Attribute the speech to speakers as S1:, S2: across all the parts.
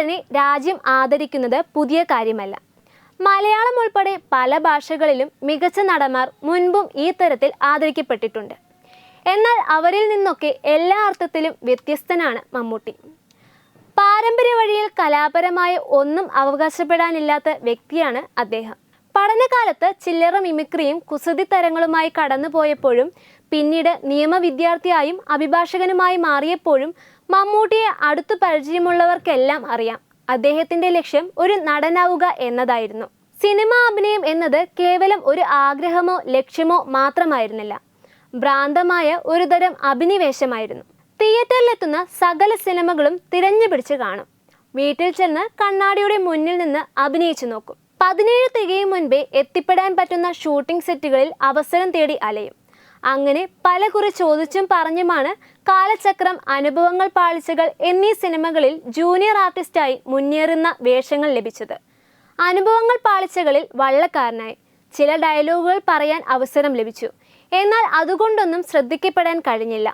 S1: നടനെ രാജ്യം ആദരിക്കുന്നത് പുതിയ കാര്യമല്ല. മലയാളം ഉൾപ്പെടെ പല ഭാഷകളിലും മികച്ച നടന്മാർ മുൻപും ഈ തരത്തിൽ ആദരിക്കപ്പെട്ടിട്ടുണ്ട്. എന്നാൽ അവരിൽ നിന്നൊക്കെ എല്ലാ അർത്ഥത്തിലും വ്യത്യസ്തനാണ് മമ്മൂട്ടി. പാരമ്പര്യ വഴിയിൽ കലാപരമായ ഒന്നും അവകാശപ്പെടാനില്ലാത്ത വ്യക്തിയാണ് അദ്ദേഹം. പഠനകാലത്ത് ചില്ലറ മിമിക്രിയും കുസൃതി തരങ്ങളുമായി കടന്നുപോയപ്പോഴും പിന്നീട് നിയമവിദ്യാർത്ഥിയായും അഭിഭാഷകനുമായി മാറിയപ്പോഴും മമ്മൂട്ടിയെ അടുത്തു പരിചയമുള്ളവർക്കെല്ലാം അറിയാം. അദ്ദേഹത്തിന്റെ ലക്ഷ്യം ഒരു നടനാവുക എന്നതായിരുന്നു. സിനിമ അഭിനയം എന്നത് കേവലം ഒരു ആഗ്രഹമോ ലക്ഷ്യമോ മാത്രമായിരുന്നില്ല. ഭ്രാന്തമായ ഒരുതരം അഭിനിവേശമായിരുന്നു. തിയേറ്ററിലെത്തുന്ന സകല സിനിമകളും തിരഞ്ഞു പിടിച്ച് കാണും. വീട്ടിൽ ചെന്ന് കണ്ണാടിയുടെ മുന്നിൽ നിന്ന് അഭിനയിച്ചു നോക്കും. പതിനേഴ് തികയും മുൻപേ എത്തിപ്പെടാൻ പറ്റുന്ന ഷൂട്ടിംഗ് സെറ്റുകളിൽ അവസരം തേടി അലയും. അങ്ങനെ പല കുറി ചോദിച്ചും പറഞ്ഞുമാണ് കാലചക്രം അനുഭവങ്ങൾ പാളിച്ചകൾ എന്നീ സിനിമകളിൽ ജൂനിയർ ആർട്ടിസ്റ്റായി മുന്നേറുന്ന വേഷങ്ങൾ ലഭിച്ചത്. അനുഭവങ്ങൾ പാളിച്ചകളിൽ വള്ളക്കാരനായി. ചില ഡയലോഗുകൾ പറയാൻ അവസരം ലഭിച്ചു. എന്നാൽ അതുകൊണ്ടൊന്നും ശ്രദ്ധിക്കപ്പെടാൻ കഴിഞ്ഞില്ല.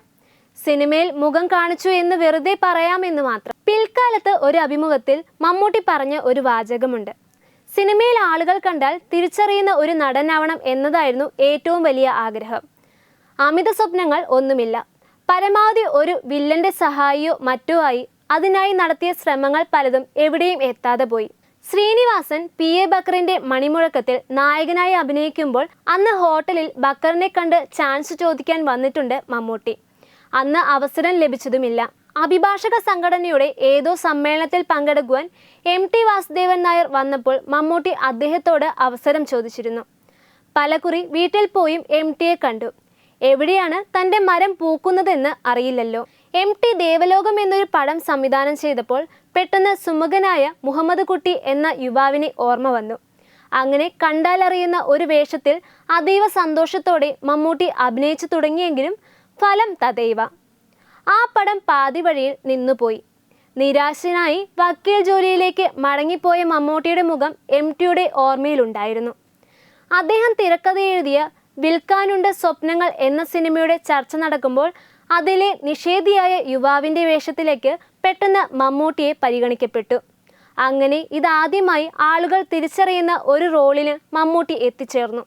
S1: സിനിമയിൽ മുഖം കാണിച്ചു എന്ന് വെറുതെ പറയാമെന്ന് മാത്രം. പിൽക്കാലത്ത് ഒരു അഭിമുഖത്തിൽ മമ്മൂട്ടി പറഞ്ഞ ഒരു വാചകമുണ്ട്. സിനിമയിൽ ആളുകൾ കണ്ടാൽ തിരിച്ചറിയുന്ന ഒരു നടനാവണം എന്നതായിരുന്നു ഏറ്റവും വലിയ ആഗ്രഹം. അമിത സ്വപ്നങ്ങൾ ഒന്നുമില്ല. പരമാവധി ഒരു വില്ലന്റെ സഹായിയോ മറ്റോ ആയി അതിനായി നടത്തിയ ശ്രമങ്ങൾ പലതും എവിടെയും എത്താതെ പോയി. ശ്രീനിവാസൻ പി. എ. ബക്കറിന്റെ മണിമുഴക്കത്തിൽ നായകനായി അഭിനയിക്കുമ്പോൾ അന്ന് ഹോട്ടലിൽ ബക്കറിനെ കണ്ട് ചാൻസ് ചോദിക്കാൻ വന്നിട്ടുണ്ട് മമ്മൂട്ടി. അന്ന് അവസരം ലഭിച്ചതുമില്ല. അഭിഭാഷക സംഘടനയുടെ ഏതോ സമ്മേളനത്തിൽ പങ്കെടുക്കുവാൻ എം ടി വാസുദേവൻ നായർ വന്നപ്പോൾ മമ്മൂട്ടി അദ്ദേഹത്തോട് അവസരം ചോദിച്ചിരുന്നു. പലകുറി വീട്ടിൽ പോയും എം ടിയെ കണ്ടു. എവിടെയാണ് തന്റെ മരം പൂക്കുന്നതെന്ന് അറിയില്ലല്ലോ. എം ടി ദേവലോകം എന്നൊരു പടം സംവിധാനം ചെയ്തപ്പോൾ പെട്ടെന്ന് സുമുഖനായ മുഹമ്മദ് കുട്ടി എന്ന യുവാവിനെ ഓർമ്മ വന്നു. അങ്ങനെ കണ്ടാലറിയുന്ന ഒരു വേഷത്തിൽ അതീവ സന്തോഷത്തോടെ മമ്മൂട്ടി അഭിനയിച്ചു തുടങ്ങിയെങ്കിലും ഫലം തദൈവ ആ പടം പാതി വഴിയിൽ നിന്നുപോയി. നിരാശനായി വക്കീൽ ജോലിയിലേക്ക് മടങ്ങിപ്പോയ മമ്മൂട്ടിയുടെ മുഖം എം ടിയുടെ ഓർമ്മയിലുണ്ടായിരുന്നു. അദ്ദേഹം തിരക്കഥ എഴുതിയ വിൽക്കാനുണ്ട് സ്വപ്നങ്ങൾ എന്ന സിനിമയുടെ ചർച്ച നടക്കുമ്പോൾ അതിലെ നിഷേധിയായ യുവാവിന്റെ വേഷത്തിലേക്ക് പെട്ടെന്ന് മമ്മൂട്ടിയെ പരിഗണിക്കപ്പെട്ടു. അങ്ങനെ ഇതാദ്യമായി ആളുകൾ തിരിച്ചറിയുന്ന ഒരു റോളിന് മമ്മൂട്ടി എത്തിച്ചേർന്നു.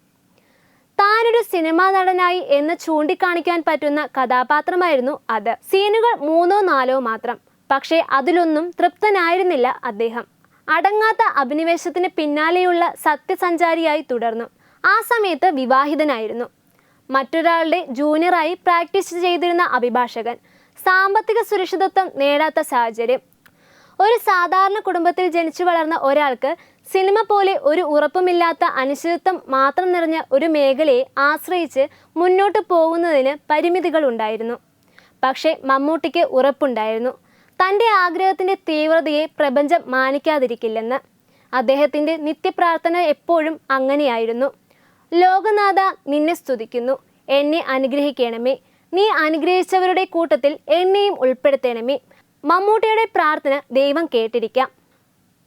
S1: താനൊരു സിനിമാ നടനായി എന്ന് ചൂണ്ടിക്കാണിക്കാൻ പറ്റുന്ന കഥാപാത്രമായിരുന്നു അത്. സീനുകൾ മൂന്നോ നാലോ മാത്രം. പക്ഷേ അതിലൊന്നും തൃപ്തനായിരുന്നില്ല അദ്ദേഹം. അടങ്ങാത്ത അഭിനിവേശത്തിന് പിന്നാലെയുള്ള സത്യസഞ്ചാരിയായി തുടർന്നു. ആ സമയത്ത് വിവാഹിതനായിരുന്നു. മറ്റൊരാളുടെ ജൂനിയറായി പ്രാക്ടീസ് ചെയ്തിരുന്ന അഭിഭാഷകൻ. സാമ്പത്തിക സുരക്ഷിതത്വം നേടാത്ത സാഹചര്യം. ഒരു സാധാരണ കുടുംബത്തിൽ ജനിച്ചു വളർന്ന ഒരാൾക്ക് സിനിമ പോലെ ഒരു ഉറപ്പുമില്ലാത്ത അനിശ്ചിതത്വം മാത്രം നിറഞ്ഞ ഒരു മേഖലയെ ആശ്രയിച്ച് മുന്നോട്ട് പോകുന്നതിന് പരിമിതികൾ ഉണ്ടായിരുന്നു. പക്ഷേ മമ്മൂട്ടിക്ക് ഉറപ്പുണ്ടായിരുന്നു. തന്റെ ആഗ്രഹത്തിന്റെ തീവ്രതയെ പ്രപഞ്ചം മാനിക്കാതിരിക്കില്ലെന്ന്. അദ്ദേഹത്തിന്റെ നിത്യപ്രാർത്ഥന എപ്പോഴും അങ്ങനെയായിരുന്നു. ലോകനാഥ നിന്നെ സ്തുതിക്കുന്നു. എന്നെ അനുഗ്രഹിക്കണമേ. നീ അനുഗ്രഹിച്ചവരുടെ കൂട്ടത്തിൽ എന്നെയും ഉൾപ്പെടുത്തണമേ. മമ്മൂട്ടിയുടെ പ്രാർത്ഥന ദൈവം കേട്ടിരിക്കാം.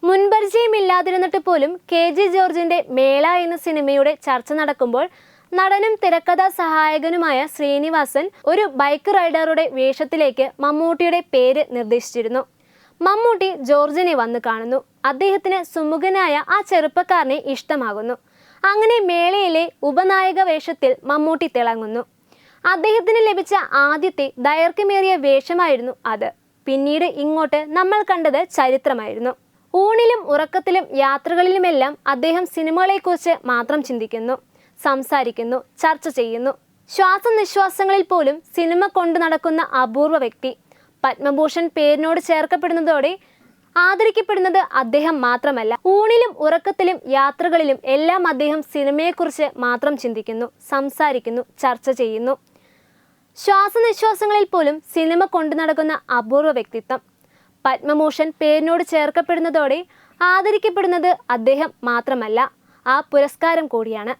S1: മുൻപരിചയമില്ലാതിരുന്നിട്ട് പോലും കെ ജി ജോർജിന്റെ മേള എന്ന സിനിമയുടെ ചർച്ച നടക്കുമ്പോൾ നടനും തിരക്കഥാ സഹായകനുമായ ശ്രീനിവാസൻ ഒരു ബൈക്ക് റൈഡറുടെ വേഷത്തിലേക്ക് മമ്മൂട്ടിയുടെ പേര് നിർദ്ദേശിച്ചിരുന്നു. മമ്മൂട്ടി ജോർജിനെ വന്ന് കാണുന്നു. അദ്ദേഹത്തിന് സുമുഖനായ ആ ചെറുപ്പക്കാരനെ ഇഷ്ടമാകുന്നു. അങ്ങനെ മേളയിലെ ഉപനായക വേഷത്തിൽ മമ്മൂട്ടി തിളങ്ങുന്നു. അദ്ദേഹത്തിന് ലഭിച്ച ആദ്യത്തെ ദൈർഘ്യമേറിയ വേഷമായിരുന്നു അത്. പിന്നീട് ഇങ്ങോട്ട് നമ്മൾ കണ്ടത് ചരിത്രമായിരുന്നു. ഊണിലും ഉറക്കത്തിലും യാത്രകളിലുമെല്ലാം അദ്ദേഹം സിനിമകളെക്കുറിച്ച് മാത്രം ചിന്തിക്കുന്നു സംസാരിക്കുന്നു ചർച്ച ചെയ്യുന്നു. ശ്വാസനിശ്വാസങ്ങളിൽ പോലും സിനിമ കൊണ്ടു നടക്കുന്ന അപൂർവ വ്യക്തി. പത്മഭൂഷൺ പേരിനോട് ചേർക്കപ്പെടുന്നതോടെ ആദരിക്കപ്പെടുന്നത് അദ്ദേഹം മാത്രമല്ല. ഊണിലും ഉറക്കത്തിലും യാത്രകളിലും എല്ലാം അദ്ദേഹം സിനിമയെക്കുറിച്ച് മാത്രം ചിന്തിക്കുന്നു സംസാരിക്കുന്നു ചർച്ച ചെയ്യുന്നു. ശ്വാസനിശ്വാസങ്ങളിൽ പോലും സിനിമ കൊണ്ടു നടക്കുന്ന അപൂർവ വ്യക്തിത്വം. പത്മഭൂഷൺ പേരിനോട് ചേർക്കപ്പെടുന്നതോടെ ആദരിക്കപ്പെടുന്നത് അദ്ദേഹം മാത്രമല്ല. ആ പുരസ്കാരം കൂടിയാണ്.